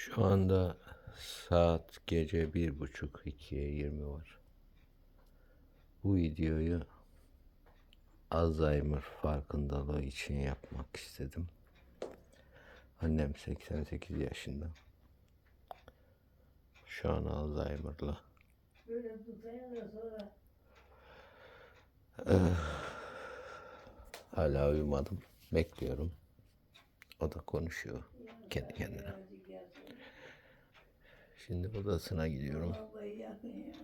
Şu anda saat gece bir buçuk ikiye yirmi var. Bu videoyu Alzheimer farkındalığı için yapmak istedim. Annem 88 yaşında. Şu an Alzheimer'la. Hala uyumadım. Bekliyorum. O da konuşuyor kendi kendine. Şimdi odasına gidiyorum. Vallahi yakın ya.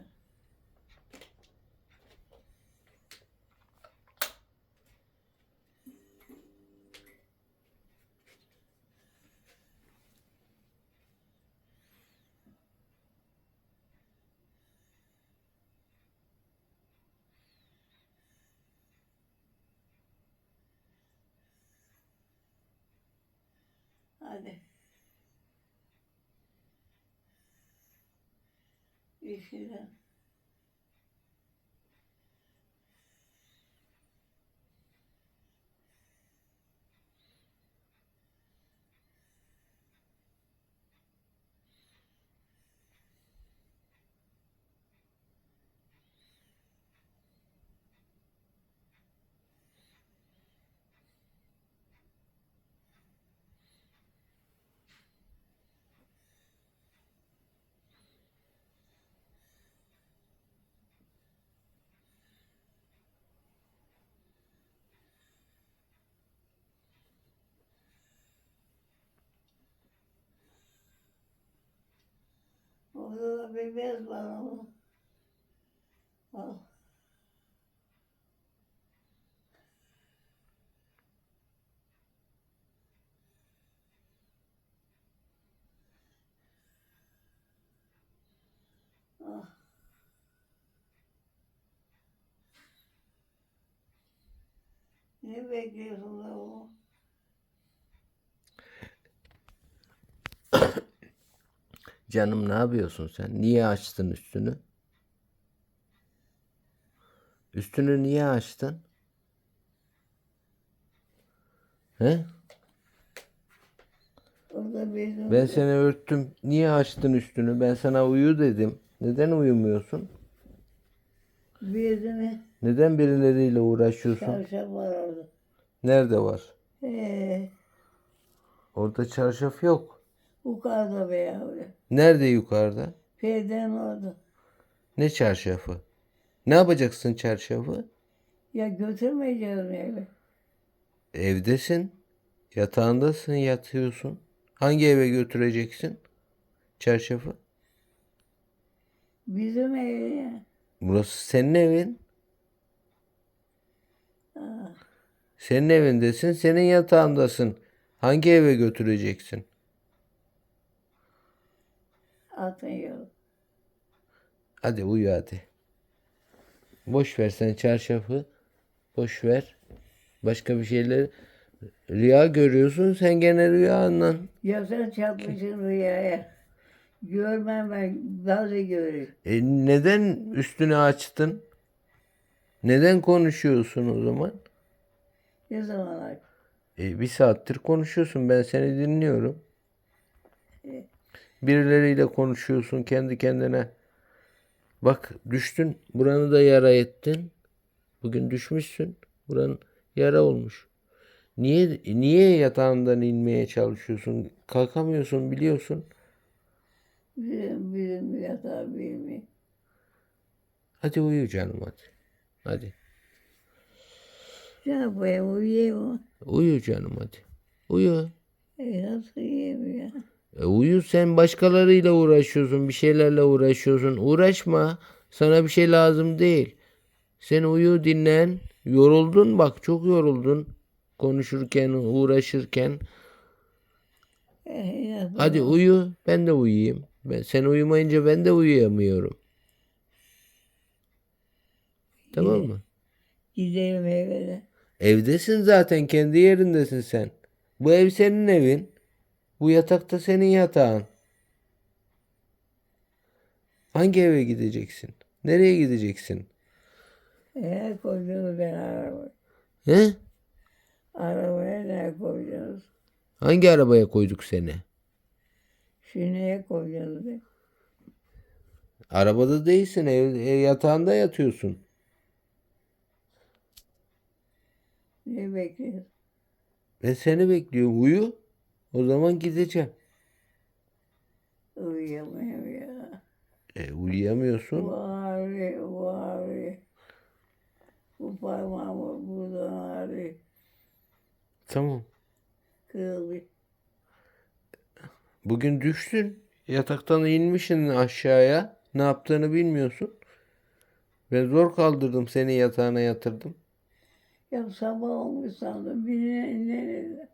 Hadi. Bir şeyden. Orada da bir bez var ama. Al. Ah. Ne bekliyorsun da oğlum? Canım ne yapıyorsun sen? Niye açtın üstünü? Üstünü niye açtın? He? Ben seni örttüm. Niye açtın üstünü? Ben sana uyu dedim. Neden uyumuyorsun? bezimi Neden birileriyle uğraşıyorsun? çarşaf var orada. Nerede var? Ee, Orada çarşaf yok. Yukarıda be yavrum. Nerede yukarıda? Perdenin orada. Ne çarşafı? Ne yapacaksın çarşafı? Ya götürmeyeceğim eve. Evdesin. Yatağındasın, yatıyorsun. Hangi eve götüreceksin çarşafı? Bizim ya. Burası senin evin. Ah, Senin evindesin, senin yatağındasın. Hangi eve götüreceksin? Yok. Hadi uyu hadi. Boş ver sen çarşafı. Boş ver. Başka bir şeyler. Rüya görüyorsun sen gene rüyanla. Ya sen çarpmışsın rüyaya. Görmem ben. Bazı görüyorum. E neden üstünü açtın? Neden konuşuyorsun o zaman? Ne zaman aç? E, bir saattir konuşuyorsun. Ben seni dinliyorum. Birileriyle konuşuyorsun kendi kendine. Bak düştün. Buranı da yara ettin. Bugün düşmüşsün. Buranın yara olmuş. Niye niye yatağından inmeye çalışıyorsun? Kalkamıyorsun biliyorsun. Bizim, bizim yatağı bilmiyor. Hadi uyu canım hadi. Hadi. Ne yapayım uyuyayım? Uyu canım hadi. Uyu. E, nasıl uyuyayım ya? E uyu sen başkalarıyla uğraşıyorsun, bir şeylerle uğraşıyorsun. Uğraşma. Sana bir şey lazım değil. Sen uyu dinlen. Yoruldun bak çok yoruldun. Konuşurken, uğraşırken. E, ya, Hadi uyu. Ben de uyuyayım. Ben, sen uyumayınca ben de uyuyamıyorum. Tamam mı? Gidelim eve de. Evdesin zaten. Kendi yerindesin sen. Bu ev senin evin. Bu yatakta senin yatağın. Hangi eve gideceksin? Nereye gideceksin? Nereye koydunuz ben araba? He? Arabaya nereye koydunuz? Hangi arabaya koyduk seni? Şineye koyacağız de. Arabada değilsin. Ev, ev yatağında yatıyorsun. Ne bekliyorsun? Ben seni bekliyorum. Uyu. O zaman gideceğim. Uyuyamıyorum ya. E, uyuyamıyorsun. Bu ağrıyor, bu parmağım buradan ağrıyor. Tamam. Kırıldı. Bugün düştün. Yataktan inmişsin aşağıya. Ne yaptığını bilmiyorsun. Ben zor kaldırdım seni yatağına yatırdım. Ya sabah olmuş sandım. Bir ne?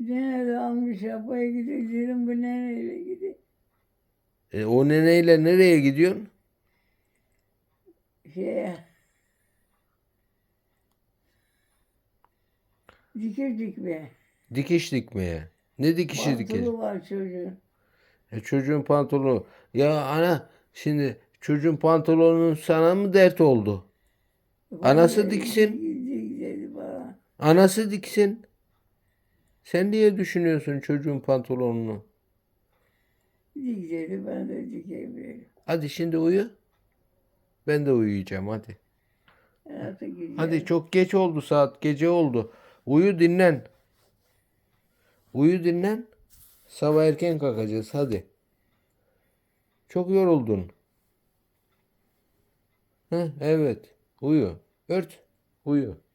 Nerede almış yapaya gidiyor. Dedim bu nereyle gidiyor. E, o neneyle nereye gidiyorsun? Şeye. Dikiş dikmeye. Dikiş dikmeye. Ne dikişi dikecek? Pantolu var çocuğun. E, çocuğun pantolonu. Ya ana şimdi çocuğun pantolonun sana mı dert oldu? Anası diksin. Dik, dik dedi bana. Anası diksin. Sen niye düşünüyorsun çocuğun pantolonunu? Dik dedi ben de dikemiyorum. Hadi şimdi uyu. Ben de uyuyacağım hadi. Gideceğim. Hadi çok geç oldu saat gece oldu. Uyu dinlen. Uyu dinlen. Sabah erken kalkacağız hadi. Çok yoruldun. Heh, evet. Uyu. Ört. Uyu.